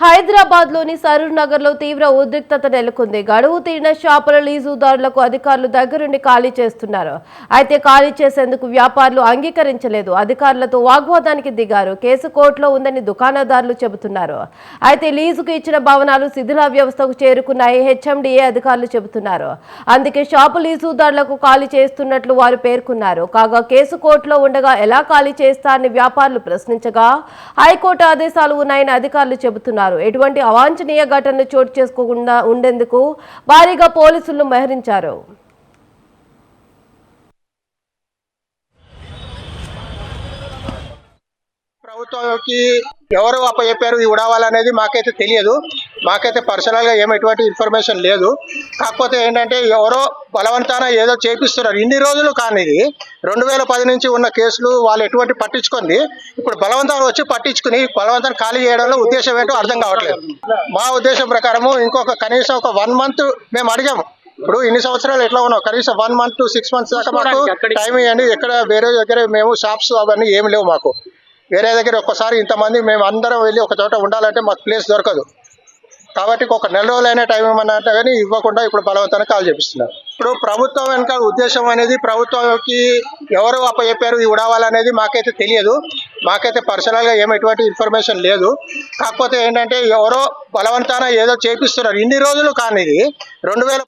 హైదరాబాద్లోని సరూర్ నగర్లో తీవ్ర ఉద్రిక్తత నెలకొంది. గడువు తీరిన షాపుల లీజుదారులకు అధికారులు దగ్గరుండి ఖాళీ చేస్తున్నారు. అయితే ఖాళీ చేసేందుకు వ్యాపారులు అంగీకరించలేదు. అధికారులతో వాగ్వాదానికి దిగారు. కేసు కోర్టులో ఉందని దుకాణదారులు చెబుతున్నారు. అయితే లీజుకు ఇచ్చిన భవనాలు శిథిల వ్యవస్థకు చేరుకున్నాయి హెచ్ఎండిఏ అధికారులు చెబుతున్నారు. అందుకే షాపు లీజుదారులకు ఖాళీ చేస్తున్నట్లు వారు పేర్కొన్నారు. కాగా కేసు కోర్టులో ఉండగా ఎలా ఖాళీ చేస్తారని వ్యాపారులు ప్రశ్నించగా హైకోర్టు ఆదేశాలు ఉన్నాయని అధికారులు చెబుతున్నారు. ఎటువంటి అవాంఛనీయ ఘటనలు చోటు చేసుకోకుండా ఉండేందుకు భారీగా పోలీసులను మోహరించారు. ప్రభుత్వంకి ఎవరు అప్పచెప్పారు? ఈ ఉడవాలనేది మాకైతే తెలియదు. మాకైతే పర్సనల్గా ఏమి ఎటువంటి ఇన్ఫర్మేషన్ లేదు. కాకపోతే ఏంటంటే ఎవరో బలవంతాన ఏదో చేపిస్తున్నారు. ఇన్ని రోజులు కానీ ఇది రెండు వేల పది నుంచి ఉన్న కేసులు వాళ్ళు ఎటువంటి పట్టించుకుంది ఇప్పుడు బలవంతం వచ్చి పట్టించుకుని బలవంతం ఖాళీ చేయడంలో ఉద్దేశం ఏంటో అర్థం కావట్లేదు. మా ఉద్దేశం ప్రకారము ఇంకొక కనీసం ఒక వన్ మంత్ మేము అడిగాము. ఇప్పుడు ఇన్ని సంవత్సరాలు ఎట్లా ఉన్నాం కనీసం one month to six months దాకా మాకు టైం ఇవ్వండి. ఎక్కడ వేరే దగ్గర మేము షాప్స్ అవన్నీ ఏమి లేవు మాకు. వేరే దగ్గర ఒక్కసారి ఇంతమంది మేము అందరం వెళ్ళి ఒక చోట ఉండాలంటే మాకు ప్లేస్ దొరకదు. కాబట్టి ఒక నెల రోజులైన టైం ఏమన్నా అంటే కానీ ఇవ్వకుండా ఇప్పుడు బలవంతాన్ని కాల్ చేపిస్తున్నారు. ఇప్పుడు ప్రభుత్వం వెనక ఉద్దేశం అనేది ప్రభుత్వంకి ఎవరు అప్పచెప్పారు ఈ ఉడవాలనేది మాకైతే తెలియదు. మాకైతే పర్సనల్గా ఏమి ఎటువంటి ఇన్ఫర్మేషన్ లేదు. కాకపోతే ఏంటంటే ఎవరో బలవంతాన ఏదో చేపిస్తున్నారు. ఇన్ని రోజులు కానీ ఇది రెండు వేల